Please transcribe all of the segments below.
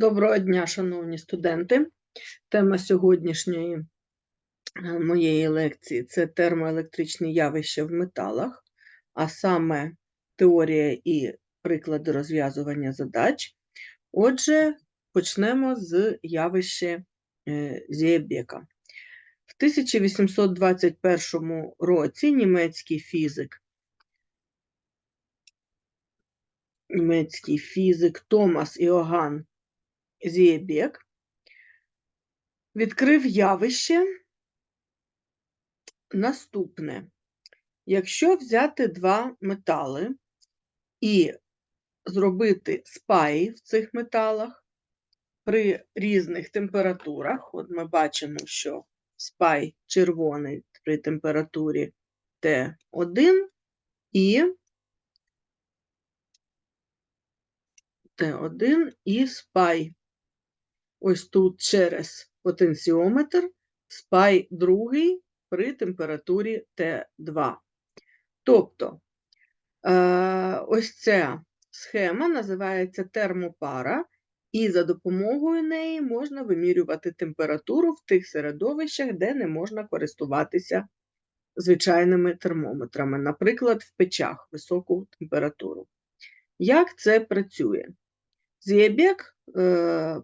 Доброго дня, шановні студенти. Тема сьогоднішньої е, моєї лекції це термоелектричні явища в металах, а саме теорія і приклади розв'язування задач. Отже, почнемо з явища е, В 1821 році німецький фізик німецький фізик Томас Іоганн Зієбек відкрив явище. Наступне. Якщо взяти два метали і зробити спаї в цих металах при різних температурах, от ми бачимо, що спай червоний при температурі Т1 і Т1 і спай ось тут через потенціометр, спай другий при температурі Т2. Тобто е, ось ця схема називається термопара, і за допомогою неї можна вимірювати температуру в тих середовищах, де не можна користуватися звичайними термометрами, наприклад, в печах високу температуру. Як це працює? Зієбек е,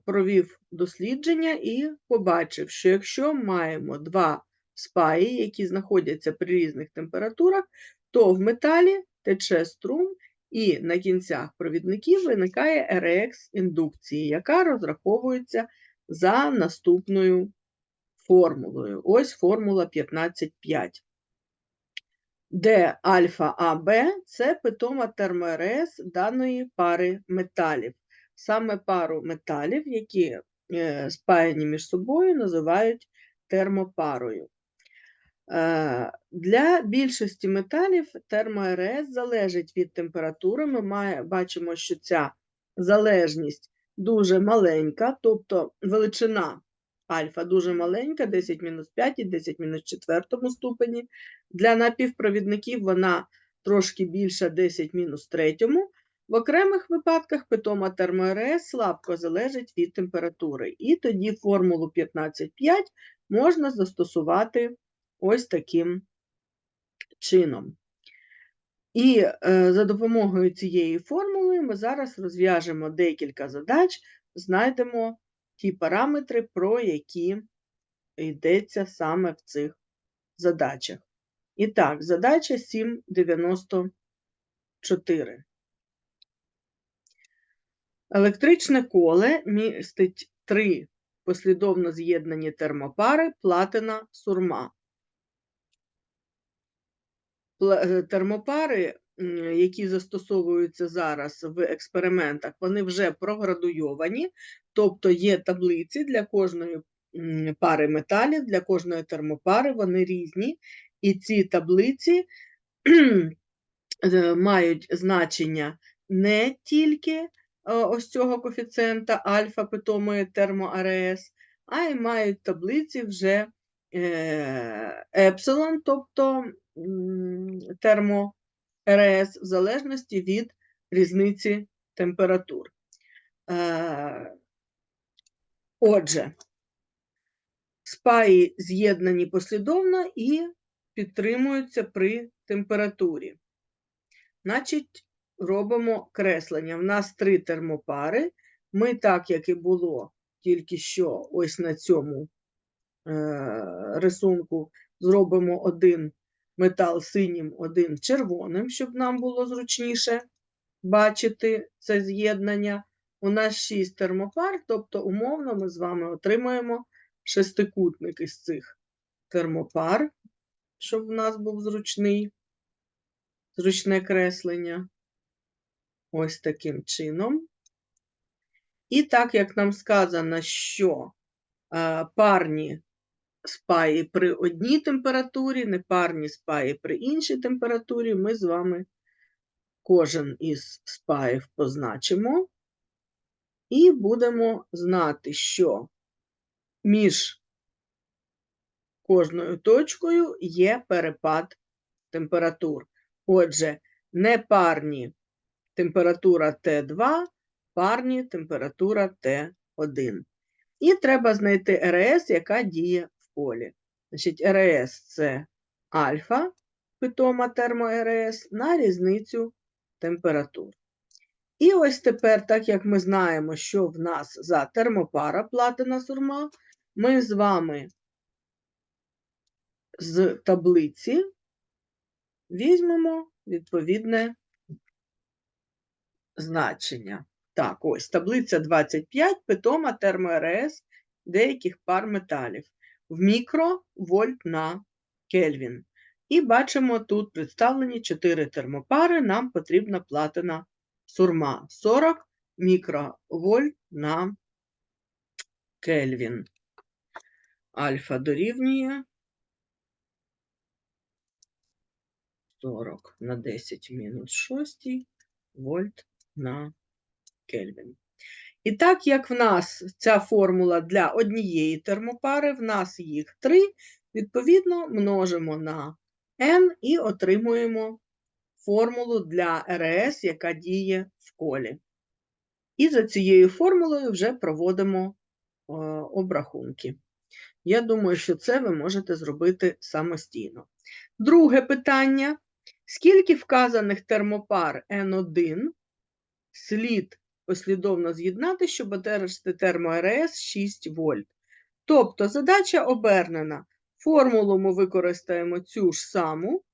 провів дослідження і побачив, що якщо маємо два спаї, які знаходяться при різних температурах, то в металі тече струм, і на кінцях провідників виникає реекс індукції, яка розраховується за наступною формулою. Ось формула 15,5. Де альфа АБ це питома термоРС даної пари металів. Саме пару металів, які е, спаяні між собою, називають термопарою. Е, для більшості металів термоРС залежить від температури. Ми бачимо, що ця залежність дуже маленька, тобто величина альфа дуже маленька, 10-5 і 10-4 ступені. Для напівпровідників вона трошки більша 10-3. В окремих випадках питома термоРС слабко залежить від температури, і тоді формулу 15,5 можна застосувати ось таким чином. І е, за допомогою цієї формули ми зараз розв'яжемо декілька задач, знайдемо ті параметри, про які йдеться саме в цих задачах. І так, задача 794. Електричне коле містить три послідовно з'єднані термопари платина сурма. Е, термопари, які застосовуються зараз в експериментах, вони вже проградуйовані, тобто є таблиці для кожної пари металів, для кожної термопари, вони різні, і ці таблиці е, мають значення не тільки ось цього коефіцієнта альфа питомої термоарес, а й мають таблиці вже е, епсилон, тобто термоРС, в залежності від різниці температур. Е, отже, спаї з'єднані послідовно і підтримуються при температурі. Значить, робимо креслення. В нас три термопари. Ми, так як і було тільки що ось на цьому е, рисунку, зробимо один метал синім, один червоним, щоб нам було зручніше бачити це з'єднання. У нас шість термопар, тобто, умовно, ми з вами отримаємо шестикутник із цих термопар, щоб в нас був зручний, зручне креслення ось таким чином. І так як нам сказано, що е, парні спаї при одній температурі, непарні спаї при іншій температурі, ми з вами кожен із спаїв позначимо і будемо знати, що між кожною точкою є перепад температур. Отже, непарні температура Т2, парні температура Т1. І треба знайти РС, яка діє в полі. Значить, РС це альфа, питома термо-РС, на різницю температур. І ось тепер, так як ми знаємо, що в нас за термопара платина сурма, ми з вами з таблиці візьмемо відповідне значення. Так, ось таблиця 25, питома термо-РС деяких пар металів в мікровольт на Кельвін. І бачимо, тут представлені 4 термопари, нам потрібна платина сурма 40 мікровольт на Кельвін. Альфа дорівнює 40 на 10 мінус 6 вольт на Кельвін. І так як в нас ця формула для однієї термопари, в нас їх три, відповідно, множимо на n і отримуємо формулу для РС, яка діє в колі. І за цією формулою вже проводимо е, обрахунки. Я думаю, що це ви можете зробити самостійно. Друге питання: скільки вказаних термопар N1 слід послідовно з'єднати, щоб одержати термо-РС 6 вольт? Тобто задача обернена. Формулу ми використаємо цю ж саму.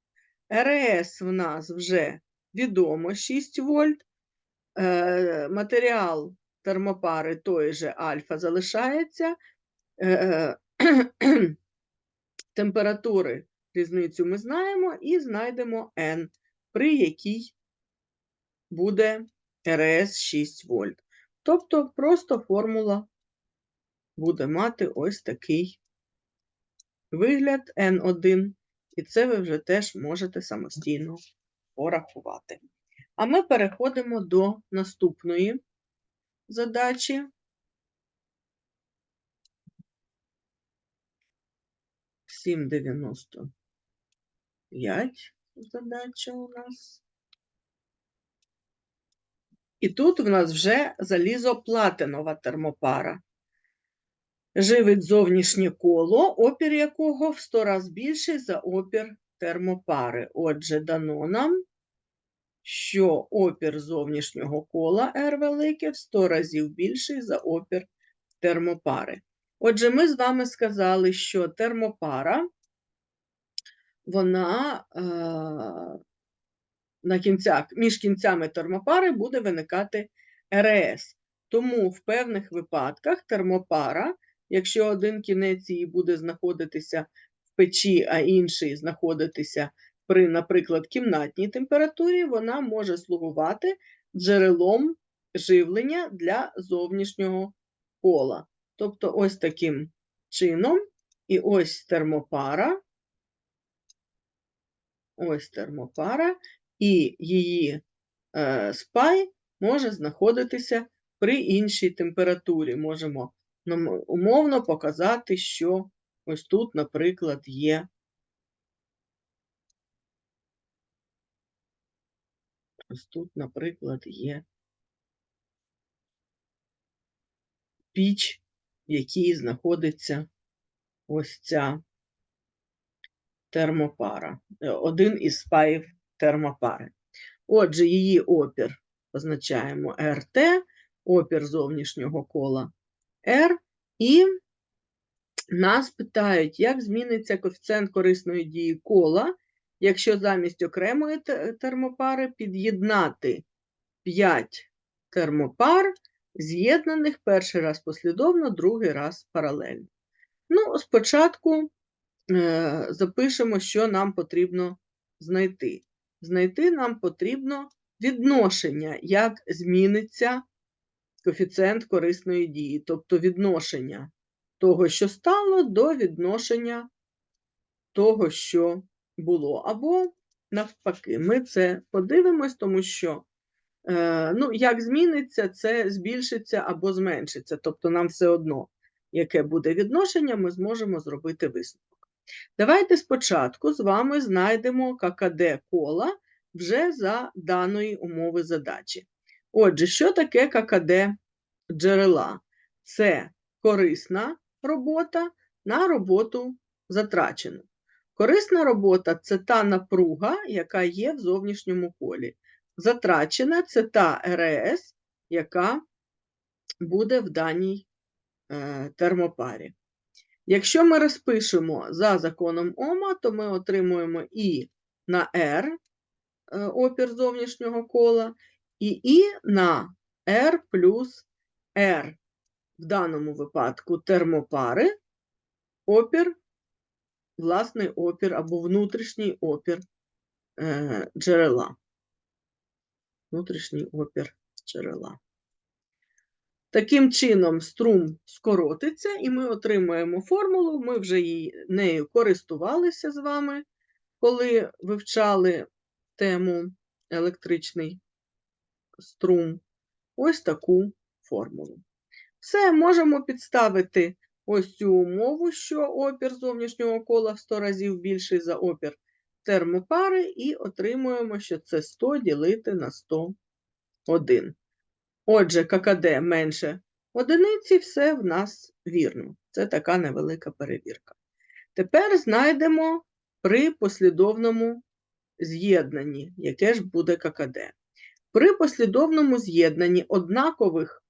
РС в нас вже відомо 6 вольт. Е, Матеріал термопари той же альфа залишається. Температури різницю ми знаємо і знайдемо N, при якій буде РС 6 вольт. Тобто просто формула буде мати ось такий вигляд N1, і це ви вже теж можете самостійно порахувати. А ми переходимо до наступної задачі. Сім дев'яносто п'ять задача у нас. І тут в нас вже залізоплатинова термопара. Живить зовнішнє коло, опір якого в 100 раз більший за опір термопари. Отже, дано нам, що опір зовнішнього кола R велике в 100 разів більший за опір термопари. Отже, ми з вами сказали, що термопара, вона е, на кінцях, між кінцями термопари буде виникати РС. Тому в певних випадках термопара, якщо один кінець її буде знаходитися в печі, а інший знаходитися при, наприклад, кімнатній температурі, вона може слугувати джерелом живлення для зовнішнього кола. Тобто, ось таким чином, і ось термопара, ось термопара, і її е, спай може знаходитися при іншій температурі. Можемо умовно показати, що ось тут, наприклад, є ось тут, наприклад, є піч, в якій знаходиться ось ця термопара, один із спаїв термопари. Отже, її опір позначаємо РТ, опір зовнішнього кола R, і нас питають, як зміниться коефіцієнт корисної дії кола, якщо замість окремої термопари під'єднати 5 термопар, з'єднаних перший раз послідовно, другий раз паралельно. Ну, спочатку е, запишемо, що нам потрібно знайти. Знайти нам потрібно відношення, як зміниться коефіцієнт корисної дії, тобто відношення того, що стало, до відношення того, що було. Або навпаки, ми це подивимось, тому що, е, ну, як зміниться, це збільшиться або зменшиться. Тобто, нам все одно, яке буде відношення, ми зможемо зробити висновок. Давайте спочатку з вами знайдемо ККД кола вже за даної умови задачі. Отже, що таке ККД джерела? це корисна робота на роботу затрачену. Корисна робота це та напруга, яка є в зовнішньому колі. Затрачена це та РС, яка буде в даній е, термопарі. Якщо ми розпишемо за законом Ома, то ми отримуємо І на R е, опір зовнішнього кола, і І на R плюс R. В даному випадку термопари опір, власний опір або внутрішній опір е, джерела. Внутрішній опір джерела. Таким чином, струм скоротиться, і ми отримаємо формулу. Ми вже її, нею користувалися з вами, коли вивчали тему електричний струм. Ось таку формулу. Все, можемо підставити ось цю умову, що опір зовнішнього кола в 100 разів більший за опір термопари, і отримуємо, що це 100 ділити на 101. Отже, ККД менше одиниці, все в нас вірно. Це така невелика перевірка. Тепер знайдемо при послідовному з'єднанні, яке ж буде ККД. При послідовному з'єднанні однакових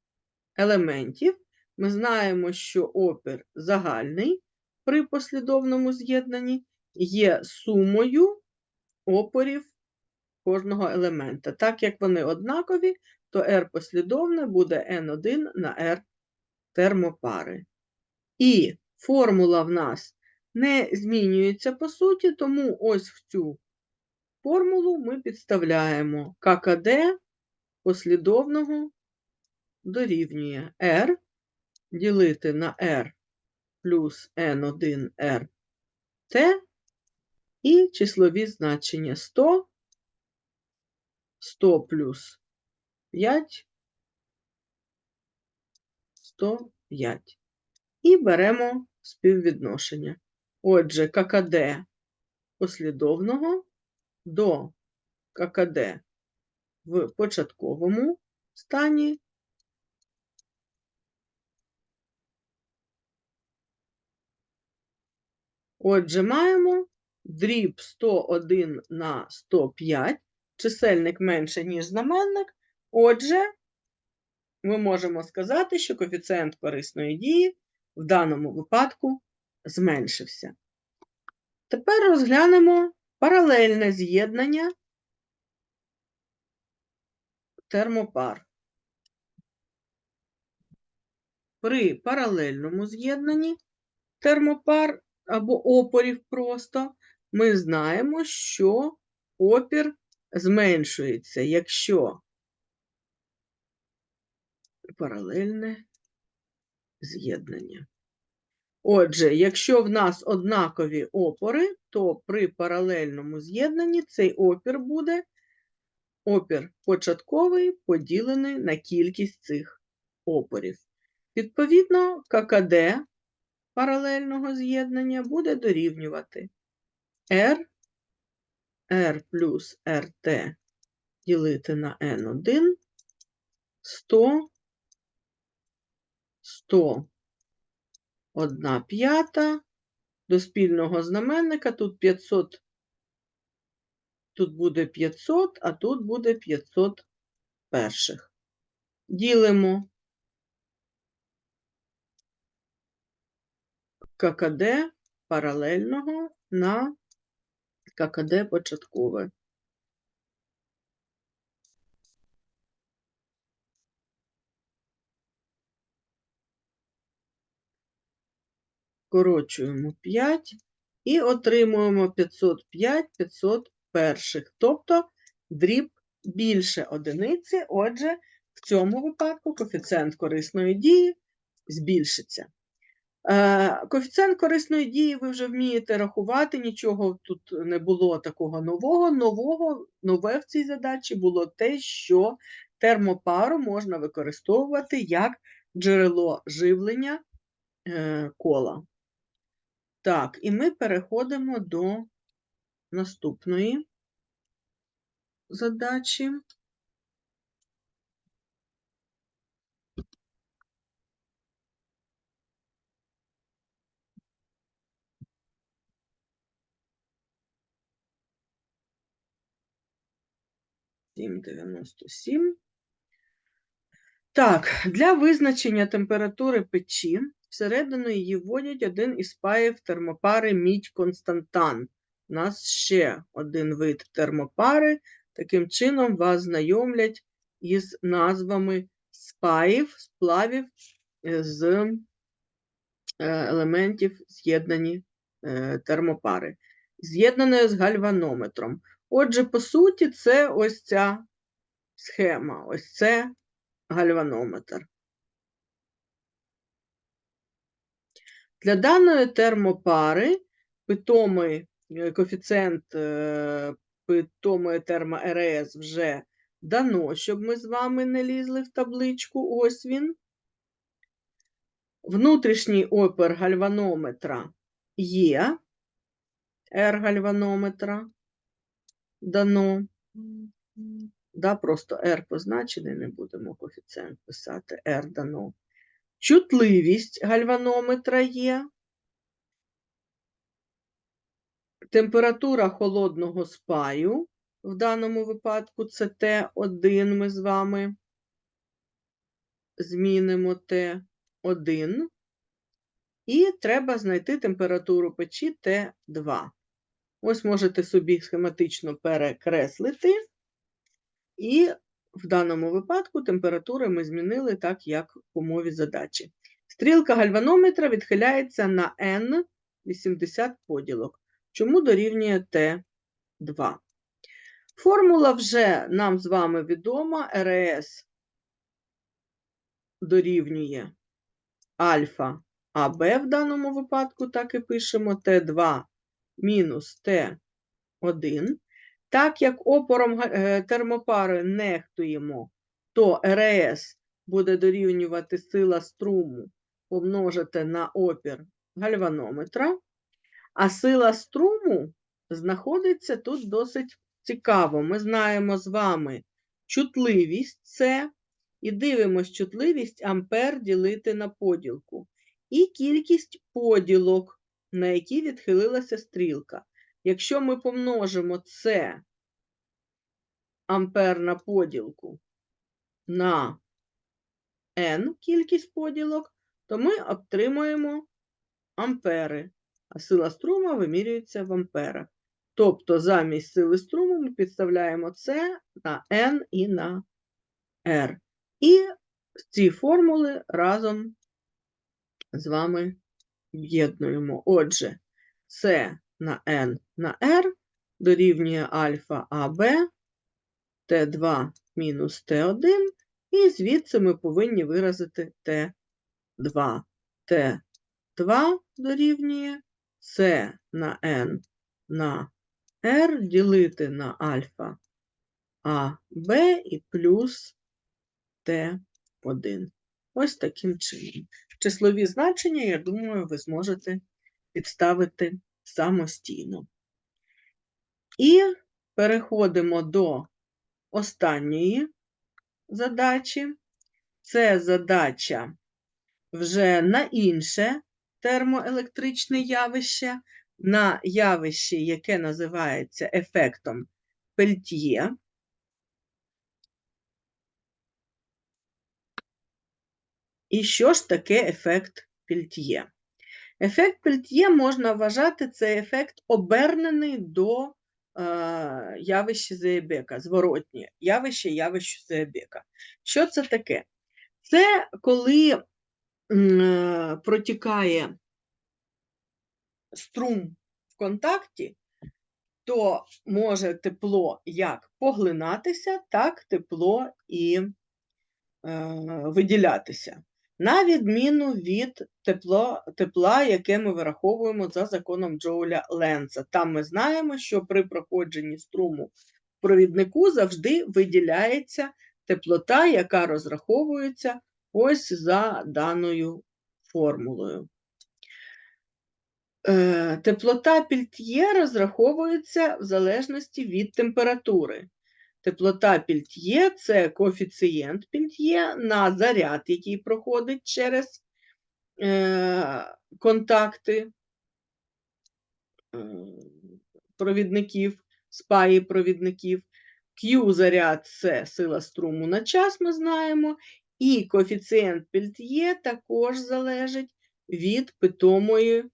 елементів ми знаємо, що опір загальний при послідовному з'єднанні є сумою опорів кожного елемента. Так як вони однакові, то R послідовне буде N1 на R термопари. І формула в нас не змінюється по суті, тому ось в цю формулу ми підставляємо ККД послідовного дорівнює R ділити на R плюс N1R T і числові значення 100, 100 плюс 5, 105. І беремо співвідношення. Отже, ККД послідовного до ККД в початковому стані Отже, маємо дріб 101 на 105, чисельник менше, ніж знаменник. Отже, ми можемо сказати, що коефіцієнт корисної дії в даному випадку зменшився. Тепер розглянемо паралельне з'єднання термопар. При паралельному з'єднанні термопар або опорів просто, ми знаємо, що опір зменшується, якщо паралельне з'єднання. Отже, якщо в нас однакові опори, то при паралельному з'єднанні цей опір буде опір початковий поділений на кількість цих опорів. Відповідно, ККД паралельного з'єднання буде дорівнювати R, R плюс RT ділити на N1, 100, 100, 1 п'ята, до спільного знаменника тут 500, тут буде 500, а тут буде 500 перших. Ділимо ККД паралельного на ККД початкове. Скорочуємо 5 і отримуємо 505 500 перших, тобто дріб більше одиниці, отже, в цьому випадку коефіцієнт корисної дії збільшиться. Е, Коефіцієнт корисної дії ви вже вмієте рахувати, нічого тут не було такого нового. Нового, нове в цій задачі було те, що термопару можна використовувати як джерело живлення е, кола. Так, і ми переходимо до наступної задачі. Сім дев'яносто сім. Так, для визначення температури печі всередину її вводять один із паїв термопари мідь-константан. У нас ще один вид термопари. Таким чином вас знайомлять із назвами спаїв, сплавів е, з е, елементів з'єднані е, термопари, з'єднаної з гальванометром. Отже, по суті, це ось ця схема, ось це гальванометр. Для даної термопари питомий е, коефіцієнт е, питомої термо-РС вже дано, щоб ми з вами не лізли в табличку. Ось він. Внутрішній опір гальванометра є. R гальванометра дано. Да, просто R позначений, не будемо коефіцієнт писати, R дано. Чутливість гальванометра є. Температура холодного спаю, в даному випадку це Т1, ми з вами змінимо Т1. І треба знайти температуру печі Т2. Ось можете собі схематично перекреслити. І в даному випадку температури ми змінили так, як в умові задачі. Стрілка гальванометра відхиляється на N 80 поділок. Чому дорівнює Т2? Формула вже нам з вами відома. РС дорівнює альфа АБ в даному випадку, так і пишемо Т2 мінус Т1. Так як опором е, термопари нехтуємо, то РС буде дорівнювати сила струму помножити на опір гальванометра, а сила струму знаходиться тут досить цікаво. Ми знаємо з вами чутливість це, і дивимось чутливість ампер ділити на поділку. І кількість поділок, на які відхилилася стрілка. Якщо ми помножимо це ампер на поділку на n кількість поділок, то ми отримуємо ампери, а сила струму вимірюється в амперах. Тобто замість сили струму ми підставляємо це на n і на r. І ці формули разом з вами об'єднуємо. Отже, це на n на r дорівнює альфа АБ, Т2 мінус Т1, і звідси ми повинні виразити Т2. Т2 дорівнює С на n на r ділити на альфа А, Б і плюс Т1. Ось таким чином. Числові значення, я думаю, ви зможете підставити самостійно. І переходимо до останньої задачі. Це задача вже на інше термоелектричне явище, на явище, яке називається ефектом Пельтьє. І що ж таке ефект Пельтьє? Ефект Пельтьє можна вважати це ефект обернений до е, явища Зеєбека, зворотнє явище явище Зеєбека. Що це таке? Це коли е, протікає струм в контакті, то може тепло як поглинатися, так тепло і е, виділятися на відміну від тепло, тепла, яке ми вираховуємо за законом Джоуля Ленца. Там ми знаємо, що при проходженні струму в провіднику завжди виділяється теплота, яка розраховується ось за даною формулою. Е, теплота пільт'є розраховується в залежності від температури. Теплота пільт'є це коефіцієнт пільт'є на заряд, який проходить через е, контакти е, провідників, спаї провідників. Q заряд це сила струму на час, ми знаємо, і коефіцієнт Пельт'є також залежить від питомої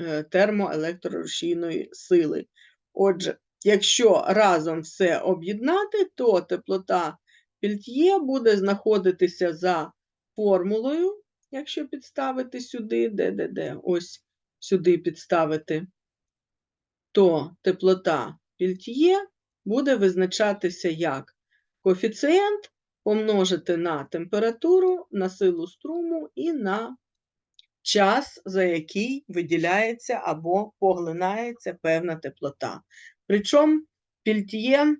е, термоелектрорушійної сили. Отже, якщо разом все об'єднати, то теплота Пельт'є буде знаходитися за формулою, якщо підставити сюди, де, де, де, ось сюди підставити, то теплота Пельт'є буде визначатися як коефіцієнт помножити на температуру, на силу струму і на час, за який виділяється або поглинається певна теплота. Причому Пільтіє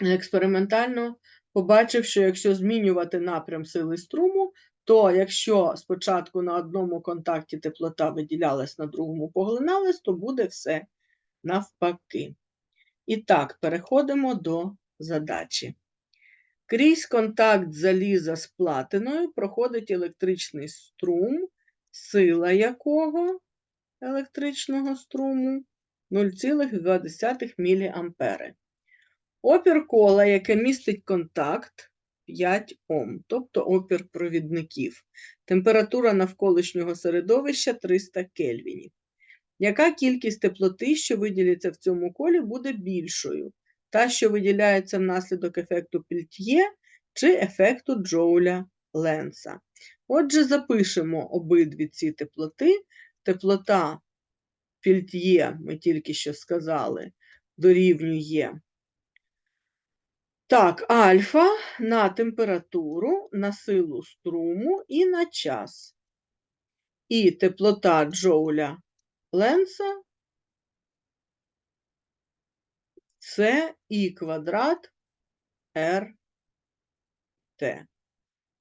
експериментально побачив, що якщо змінювати напрям сили струму, то якщо спочатку на одному контакті теплота виділялась, на другому поглиналась, то буде все навпаки. І так, переходимо до задачі. Крізь контакт заліза з платиною проходить електричний струм, сила якого електричного струму 0,2 мА. Опір кола, яке містить контакт 5 Ом, тобто опір провідників. Температура навколишнього середовища 300 кельвінів. Яка кількість теплоти, що виділяться в цьому колі, буде більшою? Та, що виділяється внаслідок ефекту Пельт'є чи ефекту Джоуля Ленса. Отже, запишемо обидві ці теплоти. Теплота Пельт'є, ми тільки що сказали, дорівнює так, альфа на температуру, на силу струму і на час. І теплота Джоуля Ленса це і квадрат РТ.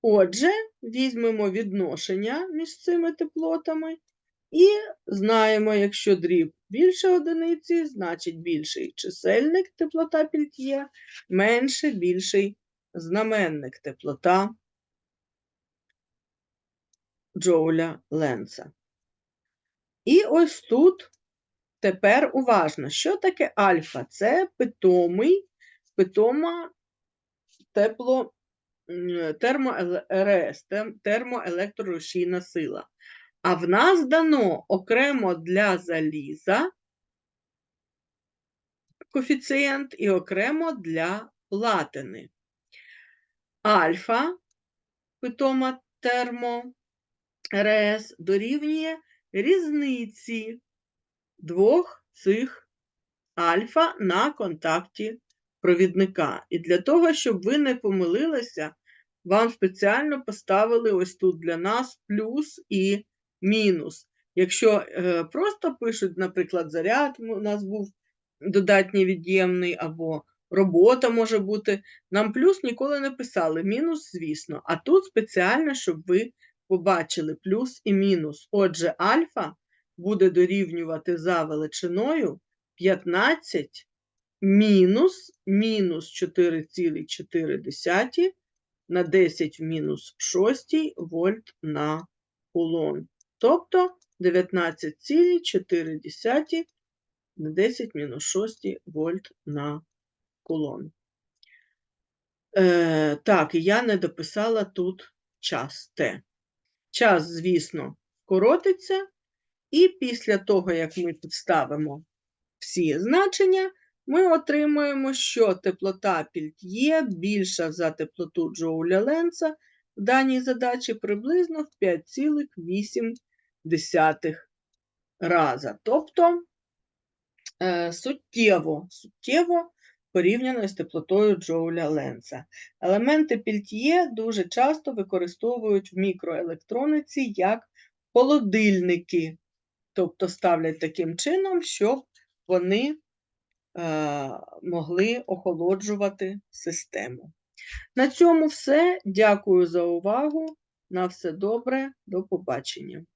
Отже, візьмемо відношення між цими теплотами і знаємо, якщо дріб більше одиниці, значить більший чисельник теплота Пельт'є, менше більший знаменник теплота Джоуля Ленца. І ось тут тепер уважно, що таке альфа? Це питомий, питома тепло, термоРС, термоелектрорушійна сила. А в нас дано окремо для заліза коефіцієнт і окремо для платини. Альфа, питома термо РС дорівнює різниці двох цих альфа на контакті провідника. І для того, щоб ви не помилилися, вам спеціально поставили ось тут для нас плюс і мінус. Якщо е, просто пишуть, наприклад, заряд у нас був додатній від'ємний, або робота може бути, нам плюс ніколи не писали, мінус, звісно. А тут спеціально, щоб ви побачили плюс і мінус. Отже, альфа буде дорівнювати за величиною 15 мінус мінус 4,4 на 10 в мінус 6 вольт на кулон. Тобто 19,4 на 10 мінус 6 вольт на кулон. Е, Так, і я не дописала тут час Т. Час, звісно, коротиться, і після того, як ми підставимо всі значення, ми отримуємо, що теплота Пільт'є більша за теплоту Джоуля Ленца в даній задачі приблизно в 5,8 раза. Тобто е, суттєво, суттєво порівняно з теплотою Джоуля Ленца. Елементи Пільт'є дуже часто використовують в мікроелектрониці як холодильники, тобто ставлять таким чином, щоб вони е, могли охолоджувати систему. На цьому все. Дякую за увагу. На все добре, до побачення.